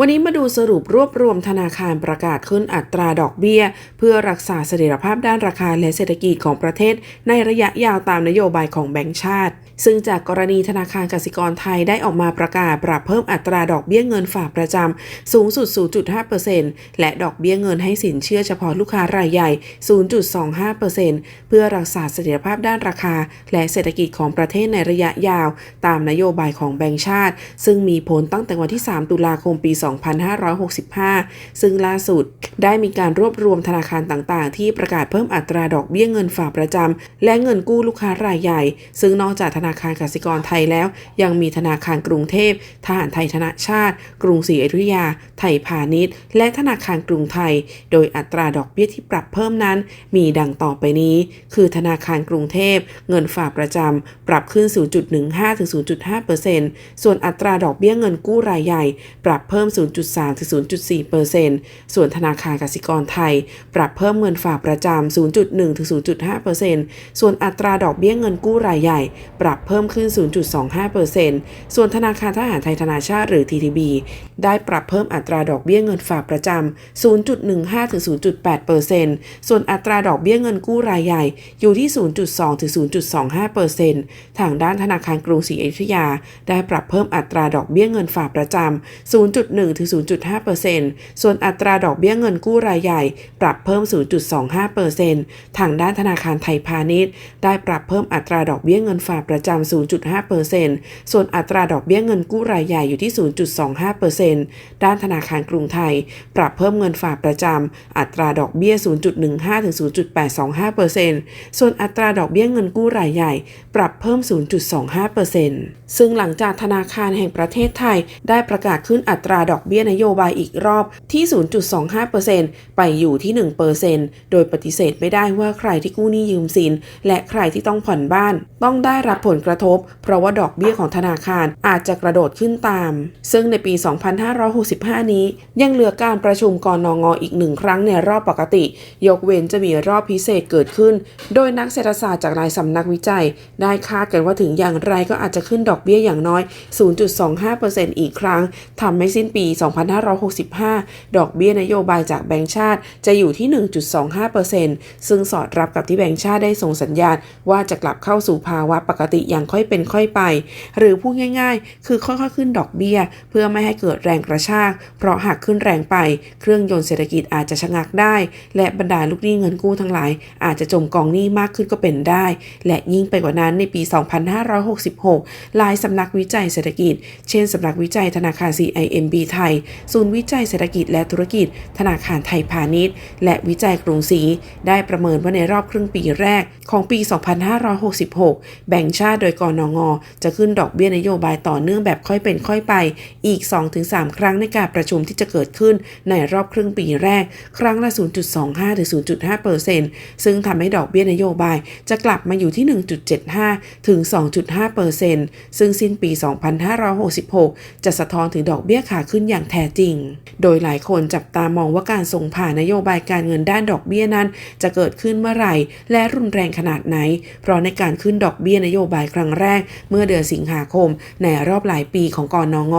วันนี้มาดูสรุปรวบรวมธนาคารประกาศขึ้นอัตราดอกเบี้ย เพื่อรักษาเสถียรภาพด้านราคาและเศรษฐกิจของประเทศ ในระยะยาวตามนโยบายของแบงก์ชาติ ซึ่งจากกรณีธนาคารกสิกรไทยได้ออกมาประกาศปรับเพิ่มอัตราดอกเบี้ยเงินฝากประจำสูงสุด 0.5%และดอกเบี้ยเงินให้สินเชื่อเฉพาะลูกค้ารายใหญ่ 0.25%เพื่อรักษาเสถียรภาพด้านราคา และเศรษฐกิจของประเทศในระยะยาว ตามนโยบายของแบงก์ชาติ ซึ่งมีผลตั้งแต่วันที่ 3 ตุลาคมปี2565 ซึ่งล่าสุดได้มีการรวบรวมธนาคารต่างๆ ที่ประกาศเพิ่มอัตราดอกเบี้ยเงินฝากประจำ และเงินกู้ลูกค้ารายใหญ่ ซึ่งนอกจากธนาคารกสิกรไทยแล้ว ยังมีธนาคารกรุงเทพทหารไทยธนชาติ กรุงศรีอยุธยา ไทยพาณิชย์ และธนาคารกรุงไทย โดยอัตราดอกเบี้ยที่ปรับเพิ่มนั้น มีดังต่อไปนี้ คือธนาคารกรุงเทพ เงินฝากประจำ ปรับขึ้น 0.15-0.5%ส่วนอัตราดอกเบี้ยเงินกู้รายใหญ่ ปรับเพิ่ม0.3 ถึง 0.4%ส่วนธนาคารกสิกรไทย ปรับเพิ่มเงินฝากประจำ 0.1 ถึง 0.5%ส่วนอัตราดอกเบี้ยเงินกู้รายใหญ่ ปรับเพิ่มขึ้น 0.25%ส่วนธนาคารทหารไทยธนาชาติหรือ TTB ได้ปรับเพิ่มอัตราดอกเบี้ยเงินฝากประจำ 0.15 ถึง 0.8%ส่วนอัตราดอกเบี้ยเงินกู้รายใหญ่อยู่ที่ 0.2 ถึง 0.25%ทางด้านธนาคารกรุงศรีอยุธยา ได้ปรับเพิ่มอัตราดอกเบี้ยเงินฝากประจำ 0.1ถึง 0.5%ส่วนอัตราดอกเบี้ยเงินกู้รายใหญ่ ปรับเพิ่ม 0.25%ทางด้านธนาคารไทยพาณิชย์ ได้ปรับเพิ่มอัตราดอกเบี้ยเงินฝากประจำ 0.5%ส่วนอัตราดอกเบี้ยเงินกู้รายใหญ่อยู่ที่ 0.25%ด้านธนาคารกรุงไทย ปรับเพิ่มเงินฝากประจำ อัตราดอกเบี้ย 0.15 ถึง 0.825%ส่วนอัตราดอกเบี้ยเงินกู้รายใหญ่ ปรับเพิ่ม 0.25%ซึ่งหลังจากธนาคารแห่งประเทศไทยได้ประกาศขึ้นอัตราดอกอกเบี้ยนโยบายอีกรอบที่ 0.25%ไปอยู่ที่ 1%โดยปฏิเสธไม่ได้ว่าใครที่กู้หนี้ยืมสิน และใครที่ต้องผ่อนบ้าน ต้องได้รับผลกระทบ เพราะว่าดอกเบี้ยของธนาคารอาจจะกระโดดขึ้นตาม ซึ่งในปี 2565 นี้ ยังเหลือการประชุมกรนงอีกหนึ่งครั้งในรอบปกติ ยกเว้นจะมีรอบพิเศษเกิดขึ้น โดยนักเศรษฐศาสตร์จากหลายสำนักวิจัย ได้คาดกันว่าถึงอย่างไรก็อาจจะขึ้นดอกเบี้ยอย่างน้อย 0.25%อีกครั้งทำให้สิ้นปี2565 ดอกเบี้ยนโยบายจากแบงก์ชาติจะอยู่ที่ 1.25%ซึ่งสอดรับกับที่แบงก์ชาติได้ส่งสัญญาณ ว่าจะกลับเข้าสู่ภาวะปกติอย่างค่อยเป็นค่อยไป หรือพูดง่าย ๆ คือค่อยๆขึ้นดอกเบี้ย เพื่อไม่ให้เกิดแรงกระชาก เพราะหากขึ้นแรงไป เครื่องยนต์เศรษฐกิจอาจจะชะงักได้ และบรรดาลูกหนี้เงินกู้ทั้งหลาย อาจจะจมกองหนี้มากขึ้นก็เป็นได้ และยิ่งไปกว่านั้นในปี 2566 หลายสำนักวิจัยเศรษฐกิจ เช่นสำนักวิจัยธนาคาร CIMB ไทย ศูนย์วิจัยเศรษฐกิจและธุรกิจ ธนาคารไทยพาณิชย์ และวิจัยกรุงศรีได้ประเมินว่าในรอบครึ่งปีแรกของปี 2566 แบ่งชาติโดยกรนงจะขึ้นดอกเบี้ยนโยบายต่อเนื่องแบบค่อยเป็นค่อยไป อีก 2-3 ครั้งในการประชุมที่จะเกิดขึ้นในรอบครึ่งปีแรก ครั้งละ 0.25 ถึง 0.5%ซึ่งทำให้ดอกเบี้ยนโยบายจะกลับมาอยู่ที่ 1.75 ถึง 2.5%ซึ่งสิ้นปี 2566 จะสะท้อนถึงดอกเบี้ยขาขึ้นอย่างแท้จริง โดยหลายคนจับตามองว่าการส่งผ่านนโยบายการเงินด้านดอกเบี้ยนั้น จะเกิดขึ้นเมื่อไหร่ และรุนแรงขนาดไหน เพราะในการขึ้นดอกเบี้ยนโยบายครั้งแรก เมื่อเดือนสิงหาคม ในรอบหลายปีของกอนง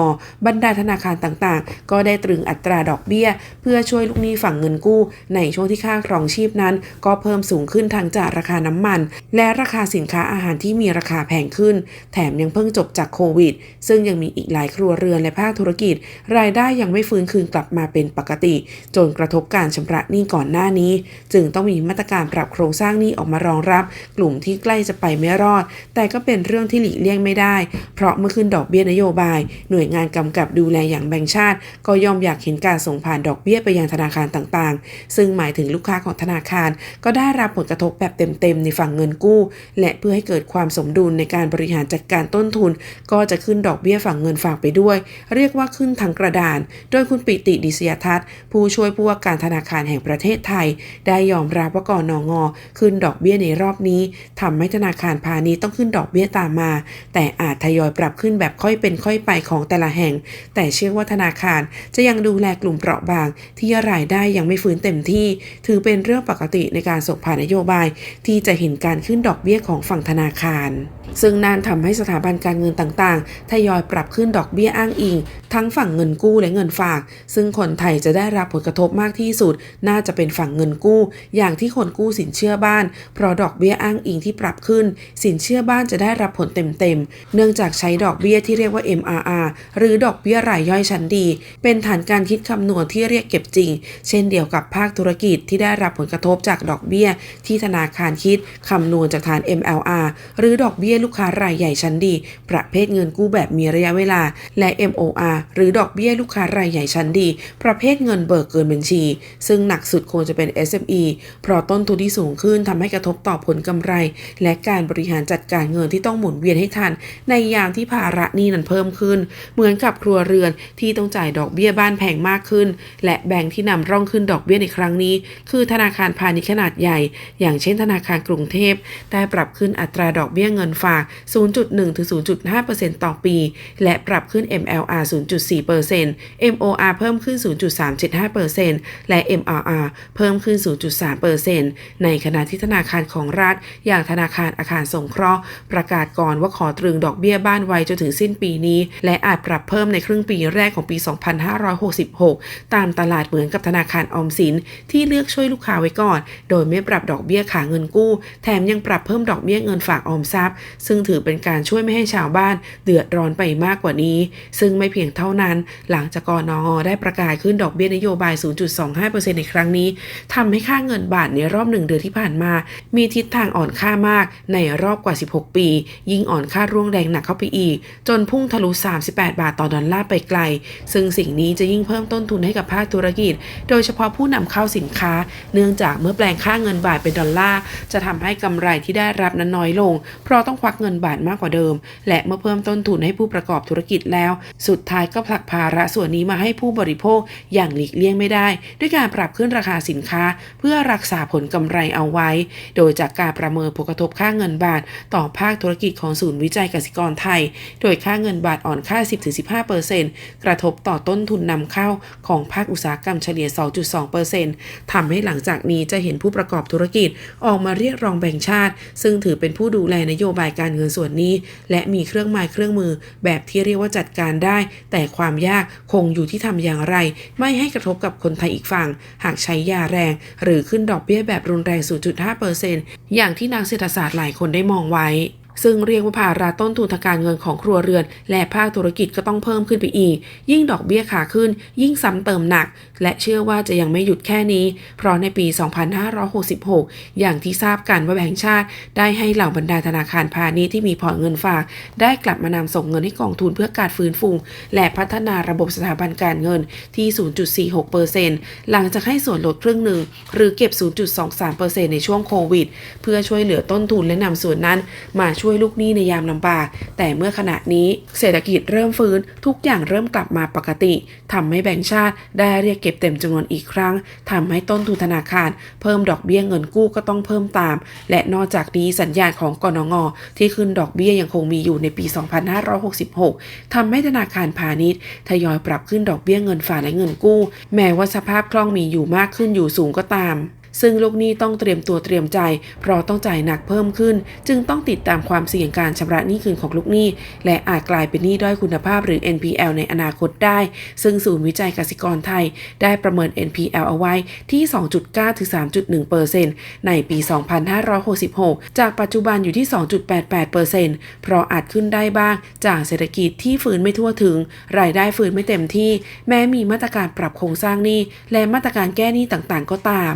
บรรดาธนาคารต่างๆ ก็ได้ตรึงอัตราดอกเบี้ย เพื่อช่วยลูกหนี้ฝั่งเงินกู้ ในช่วงที่ค่าครองชีพนั้น ก็เพิ่มสูงขึ้นทั้งจากราคาน้ำมัน และราคาสินค้าอาหารที่มีราคาแพงขึ้น แถมยังเพิ่งจบจากโควิด ซึ่งยังมีอีกหลายครัวเรือนและภาคธุรกิจรายได้ยังไม่ฟื้นคืนกลับมาเป็นปกติ จนกระทบการชำระหนี้ก่อนหน้านี้ จึงต้องมีมาตรการปรับโครงสร้างหนี้ออกมารองรับ กลุ่มที่ใกล้จะไปไม่รอด แต่ก็เป็นเรื่องที่หลีกเลี่ยงไม่ได้ เพราะเมื่อขึ้นดอกเบี้ยนโยบาย หน่วยงานกำกับดูแลอย่างแบงก์ชาติ ก็ย่อมอยากเห็นการส่งผ่านดอกเบี้ยไปยังธนาคารต่างๆ ซึ่งหมายถึงลูกค้าของธนาคาร ก็ได้รับผลกระทบแบบเต็มๆในฝั่งเงินกู้ และเพื่อให้เกิดความสมดุลในการบริหารจัดการต้นทุน ก็จะขึ้นดอกเบี้ยฝั่งเงินฝากไปด้วย เรียกว่าขึ้นทั้งกระดาน โดยคุณปิติดิษยทัศน์ ผู้ช่วยผู้ว่าการธนาคารแห่งประเทศไทย ได้ยอมรับว่ากอนงขึ้นดอกเบี้ยในรอบนี้ทำให้ธนาคารพาณิชย์ต้องขึ้นดอกเบี้ยตามมา แต่อาจทยอยปรับขึ้นแบบค่อยเป็นค่อยไปของแต่ละแห่ง แต่เชื่อว่าธนาคารจะยังดูแลกลุ่มเปราะบาง ที่รายได้ยังไม่ฟื้นเต็มที่ ถือเป็นเรื่องปกติในการส่งผ่านนโยบาย ที่จะเห็นการขึ้นดอกเบี้ยของฝั่งธนาคาร ซึ่งนั่นทำให้สถาบันการเงินต่างๆ ทยอยปรับขึ้นดอกเบี้ยอ้างอิง ทั้งฝั่งเงินกู้และเงินฝาก ซึ่งคนไทยจะได้รับผลกระทบมากที่สุด น่าจะเป็นฝั่งเงินกู้ อย่างที่คนกู้สินเชื่อบ้าน เพราะดอกเบี้ยอ้างอิงที่ปรับขึ้น สินเชื่อบ้านจะได้รับผลเต็มๆ เนื่องจากใช้ดอกเบี้ยที่เรียกว่า MRR หรือดอกเบี้ยรายย่อยชั้นดี เป็นฐานการคิดคำนวณที่เรียกเก็บจริง เช่นเดียวกับภาคธุรกิจที่ได้รับผลกระทบจากดอกเบี้ย ที่ธนาคารคิดคำนวณจากฐาน MLR หรือดอกเบี้ยลูกค้ารายใหญ่ชั้นดี ประเภทเงินกู้แบบมีระยะเวลาและ MOR หรือดอกเบี้ยลูกค้ารายใหญ่ชั้นดี ประเภทเงินเบิกเกินบัญชี ซึ่งหนักสุดควรจะเป็น SME เพราะต้นทุนที่สูงขึ้นทำให้กระทบต่อผลกำไร และการบริหารจัดการเงินที่ต้องหมุนเวียนให้ทัน ในยามที่ภาระหนี้นั้นเพิ่มขึ้น เหมือนกับครัวเรือนที่ต้องจ่ายดอกเบี้ยบ้านแพงมากขึ้น และแบงค์ที่นำร่องขึ้นดอกเบี้ยในครั้งนี้ คือธนาคารพาณิชย์ขนาดใหญ่ อย่างเช่น ธนาคารกรุงเทพได้ปรับขึ้นอัตราดอกเบี้ยเงินฝาก 0.1 ถึง 0.5%ต่อปี และปรับขึ้น MLR 0.4% MOR เพิ่มขึ้น 0.375%และ MRR เพิ่มขึ้น 0.3%ในขณะที่ธนาคารของรัฐ อย่างธนาคารอาคารสงเคราะห์ ประกาศก่อนว่าขอตรึงดอกเบี้ยบ้านไว้จนถึงสิ้นปีนี้ และอาจปรับเพิ่มในครึ่งปีแรกของปี 2566 ตามตลาดเหมือนกับธนาคารออมสิน ที่เลือกช่วยลูกค้าไว้ก่อน โดยไม่ปรับดอกเบี้ยขาเงินกู้ แถมยังปรับเพิ่มดอกเบี้ยเงินฝากออมทรัพย์ ซึ่งถือเป็นการช่วยไม่ให้ชาวบ้าน เดือดร้อนไปมากกว่านี้ ซึ่งไม่เพียงเท่านั้น หลังจากกนงได้ประกาศขึ้นดอกเบี้ยนโยบาย 0.25%ในครั้งนี้ทำให้ค่าเงินบาทในรอบหนึ่งเดือนที่ผ่านมา มีทิศทางอ่อนค่ามากในรอบกว่า 16 ปี ยิ่งอ่อนค่าร่วงแรงหนักเข้าไปอีก จนพุ่งทะลุ 38 บาทต่อดอลลาร์ไปไกล ซึ่งสิ่งนี้จะยิ่งเพิ่มต้นทุนให้กับภาคธุรกิจ โดยเฉพาะผู้นำเข้าสินค้า เนื่องจากเมื่อแปลงค่าเงินบาทเป็นดอลลาร์จะทำให้กำไรที่ได้รับนั้นน้อยลง เพราะต้องควักเงินบาทมากกว่าเดิม และเมื่อเพิ่มต้นทุนให้ผู้ประกอบธุรกิจแล้ว สุดท้ายก็ผลักภาระส่วนนี้มาให้ผู้บริโภคอย่างหลีกเลี่ยงไม่ได้ ด้วยการปรับขึ้นราคาสินค้า เพื่อรักษาผลกำไรเอาไว้ โดยจากการประเมินผลกระทบค่าเงินบาท ต่อภาคธุรกิจของศูนย์วิจัยกสิกรไทย โดยค่าเงินบาทอ่อนค่า 10-15%กระทบต่อต้นทุนนำเข้าของภาคอุตสาหกรรมเฉลี่ย 2.2%ทำให้หลังจากนี้จะเห็นผู้ประกอบธุรกิจออกมาเรียกร้องแบ่งชาติ ซึ่งถือเป็นผู้ดูแลนโยบายการเงินส่วนนี้ และมีเครื่องไม้เครื่องมือแบบที่เรียกว่าจัดการได้แต่ความยากคงอยู่ที่ทำอย่างไร ไม่ให้กระทบกับคนไทยอีกฝั่ง หากใช้ยาแรง หรือขึ้นดอกเบี้ยแบบรุนแรง 0.5%อย่างที่นักเศรษฐศาสตร์หลายคนได้มองไว้ ซึ่งเรียกว่าภาระต้นทุนทางการเงินของครัวเรือน และภาคธุรกิจก็ต้องเพิ่มขึ้นไปอีก ยิ่งดอกเบี้ยขาขึ้น ยิ่งซ้ำเติมหนัก และเชื่อว่าจะยังไม่หยุดแค่นี้ เพราะในปี 2566 อย่างที่ทราบกันว่าแบงก์ชาติ ได้ให้เหล่าบรรดาธนาคารพาณิชย์ที่มีพอร์ตเงินฝาก ได้กลับมานำส่งเงินให้กองทุนเพื่อการฟื้นฟูและพัฒนาระบบสถาบันการเงินที่ 0.46%หลังจากให้ส่วนลดครึ่งหนึ่งหรือเก็บ 0.23%ในช่วงโควิด เพื่อช่วยเหลือต้นทุนและนำส่วนนั้นมาช่วยลูกหนี้ในยามลำบาก แต่เมื่อขณะนี้เศรษฐกิจเริ่มฟื้นทุกอย่างเริ่มกลับมาปกติทำให้แบงก์ชาติได้เรียกเก็บเต็มจำนวนอีกครั้งทำให้ต้นทุนธนาคาร เพิ่มดอกเบี้ยเงินกู้ก็ต้องเพิ่มตาม และนอกจากนี้สัญญาณของกนงที่ขึ้นดอกเบี้ยยังคงมีอยู่ในปี 2566ทำให้ธนาคารพาณิชย์ทยอยปรับขึ้นดอกเบี้ยเงินฝากและเงินกู้ แม้ว่าสภาพคล่องมีอยู่มากขึ้นอยู่สูงก็ตาม ซึ่งลูกหนี้ต้องเตรียมตัวเตรียมใจ เพราะต้องจ่ายหนักเพิ่มขึ้น จึงต้องติดตามความเสี่ยงการชำระหนี้คืนของลูกหนี้ และอาจกลายเป็นหนี้ด้อยคุณภาพหรือ NPL ในอนาคตได้ ซึ่งศูนย์วิจัยกสิกรไทย ได้ประเมิน NPL เอาไว้ที่ 2.9-3.1%ในปี 2566 จากปัจจุบันอยู่ที่ 2.88%เพราะอาจขึ้นได้บ้างจากเศรษฐกิจที่ฟื้นไม่ทั่วถึง รายได้ฟื้นไม่เต็มที่ แม้มีมาตรการปรับโครงสร้างหนี้ และมาตรการแก้หนี้ต่างๆ ก็ตาม